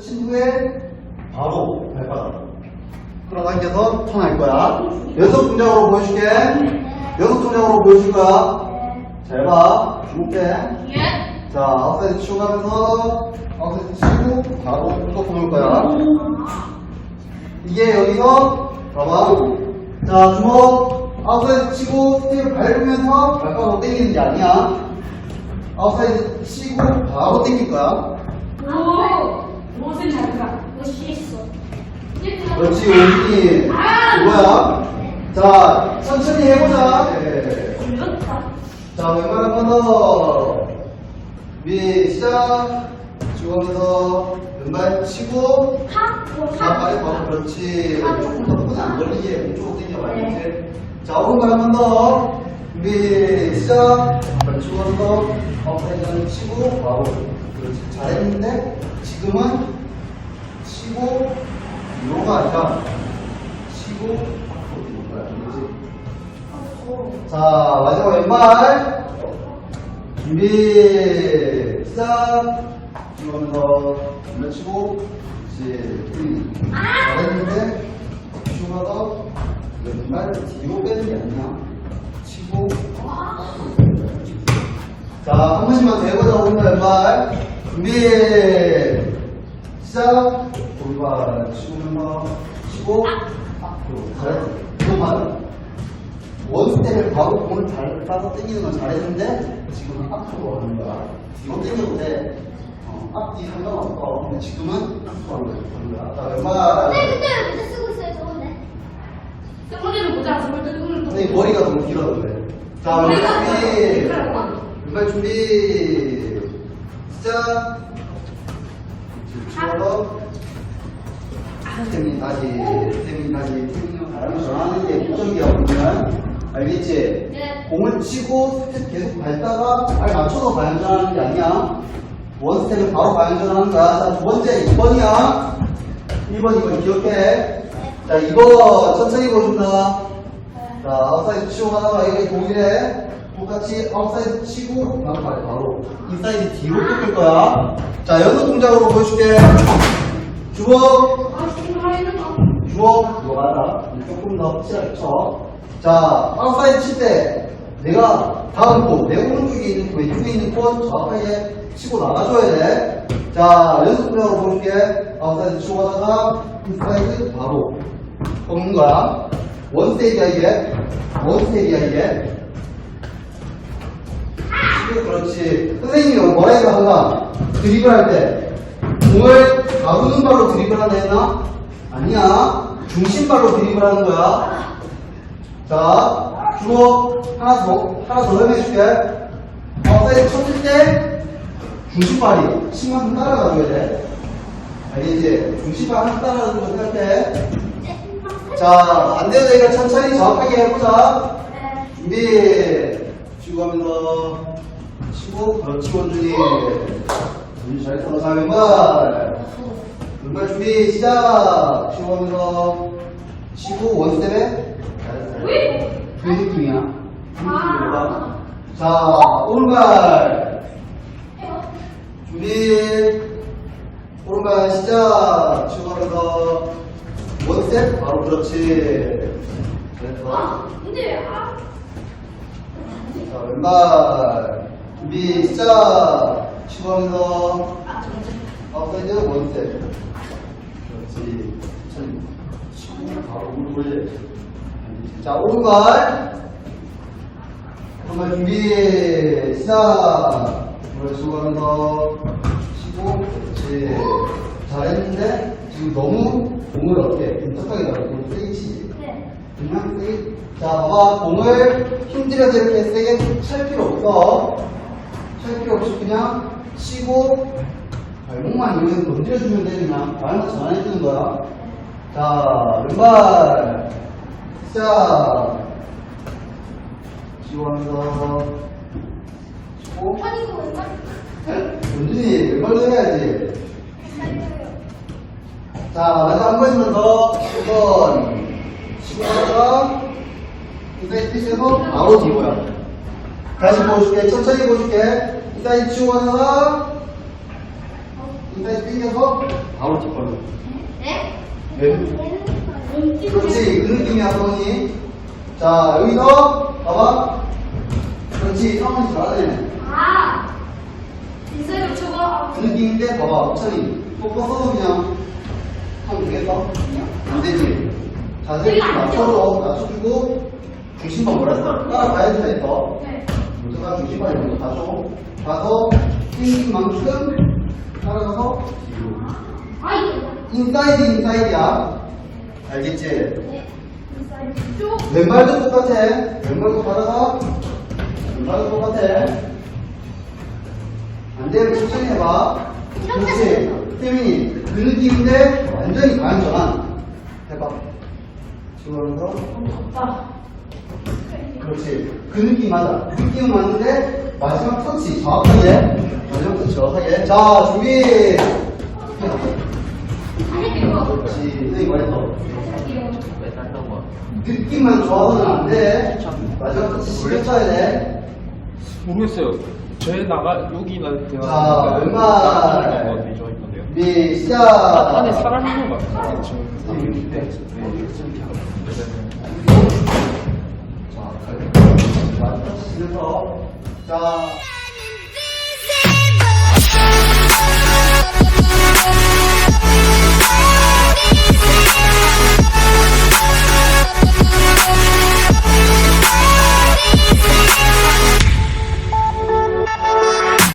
친 후에 바로 발바닥. 끌어당겨서 턴할 거야. 연속 동작으로 보여줄게. 연속 동작으로 보여줄 거야. 잘 봐. 줄게. 예. 자, 아웃사이드 치고 가면서 아웃사이드 치고 바로 또 보낼 거야. 이게 여기서 봐봐. 자, 주먹 아웃사이드 치고 스텝 밟으면서 발바닥 당기는 게 아니야. 아웃사이드 치고 바로 당길 거야. 오. 무슨 잘가? 멋있어. 그렇지, 오준이. 이거야. 자, 천천히 해보자. 네. 걸렸다. 자, 왼발 한번 더. 위, 시작. 주먹에서 왼발 치고, 하. 자, 빨리 봐. 그렇지. 조금 더 손에 안 걸리게 왼쪽으로 당겨봐. 이렇게. 자, 오른발 한번 더. 위, 시작. 발 치고 한 번. 업사이드 치고, 바로. 그렇지. 잘했는데, 지금은 치고, 이거가 아니라, 치고, 앞으로 거야. 그렇지? 자, 마지막 왼발. 준비, 시작. 이러면서 왼발 치고, 이제, 음, 잘했는데, 슈가가 왼발 뒤로 빼는 게 아니야. 치고. 자, 한 번씩만 더 해보자, 오른발 왼발. 준비, 시작. 오른발 치고, 치고, 앞으로. 잘했어. 원스텝을 바로 공을 잘 따서 당기는 건 잘했는데 지금은 앞으로 하는 거야. 뒤로 당겨도 돼. 어, 앞뒤 상관없어. 근데 지금은 앞으로 하는 거야. 자, 왼발. 근데 문제 쓰고 있어요, 저번에. 승훈이는 모자 쓰고 있는데 누구는 또. 선생님 머리가 너무 길어서 그래. 자, 왼발 준비. 왼발 준비. 템이 다시, 템이 다시, 템이 바람을 전하는 게 목적이야, 보면. 알겠지? 네. 공을 치고 스텝 계속 밟다가 발 맞춰서 반전하는 게 아니야. 원 스텝은 바로 반전하는 거야. 자, 두 번째 2번이야. 1번, 2번 기억해. 자, 이거 천천히 보여준다. 자, 아웃사이드 치고 가다가 이게 동일해. 똑같이 아웃사이드 치고 바로 바로 바로 인사이드 뒤로 꺾을 거야. 자, 연속 동작으로 보여줄게. 주먹. 주먹, 이거 맞아. 조금 더 확실하게 쳐. 자, 아웃사이드 칠 때 내가 다음 코, 내 오른쪽에 있는 코, 왼쪽에 있는 코 정확하게 치고 나가줘야 돼. 자, 연속 동작으로 보여줄게. 아웃사이드 치고 가다가 인사이드 바로 꺾는 거야. 원 스텝이야, 이게. 원 스텝이야, 이게. 그렇지. 선생님이 뭐라 해서 항상 드리블 할 때, 공을 가부는 발로 드리블 한다 했나? 아니야. 중심발로 드리블 하는 거야. 자, 주먹 하나 더, 하나 더 설명해줄게. 어 사이드 쳤을 때, 중심발이 심만큼 따라가줘야 돼. 알겠지? 중심발 하나 따라가는 거 생각해. 자, 안 되는 얘기가 천천히 정확하게 해보자. 준비. 치고 하면서, 치고, 그렇지, 원준이. 원준이 잘했어. 자, 왼발. 왼발 준비, 시작. 치고 하면서, 치고, 원스텝에. 잘했어. 그 느낌이야. 그 느낌이야. 자, 오른발. 준비. 오른발 시작. 치고 하면서, 원스텝. 바로 그렇지. 잘했어. 아, 근데, 아. 자, 왼발 준비 시작 치고 하면서 아, 정말. 아웃사이드 원스텝 그렇지? 자 오른발 오른발 준비 시작 오른발 치고 하면서 치고 그렇지. 잘했는데 지금 너무 공을 어떻게 인터하게 나가고 세게 치지. 네. 그냥 세게 자 봐봐. 공을 힘들여서 이렇게 세게 찰 필요 없어 찰 필요 없이 그냥 치고 발목만 이용해서 건드려주면 돼 그냥 발만 전환해주는 거야. 자 왼발 시작 하면서. 치고. 이거 왼발? 은준이 왼발도 해야지. 자, 마지막 한 번만 더. 한 번. 치고 나다가 인사이드 뛰면서 바로 뒤로야. 다시 보여줄게. 천천히 보여줄게. 인사이드 치고 가다가 인사이드 당겨서 바로 뒷발로. 네? 네. 그렇지, 그 느낌이야, 성원이. 자, 여기서, 봐봐. 그렇지, 성원이 잘하네. 아. 인사이드 쳐봐. 그 느낌인데, 봐봐, 옥천이. 또 뻗어서 그냥 하면 되겠어? 그냥. 안 되지. 자세를 좀 맞춰줘. 맞춰주고, 중심만 뭐라 했어? 따라가야. 네. 먼저가 중심만 이렇게 가줘. 가서, 생긴 만큼, 따라가서, 뒤로. 인사이드, 인사이드야. 알겠지? 쭉. 왼발도 똑같아. 왼발도 받아가. 왼발도 똑같아. 안 되면 천천히 해봐. 그렇지. 태민이, 그 느낌인데 완전히 전환. 해봐. 지원해서. 그렇지. 그 느낌 맞아. 느낌은 맞는데 마지막 터치 정확하게. 마지막 터치 정확하게. 자, 준비. 그렇지. 선생님 말했어. 느낌만 좋아서는 안 돼. 마지막 터치 써야 돼. 모르겠어요. 제 나가 여기나 대화. 자, 있던데요. 준비, 시작. 안에 사람 있는 것 같아요. 네. 써. 자.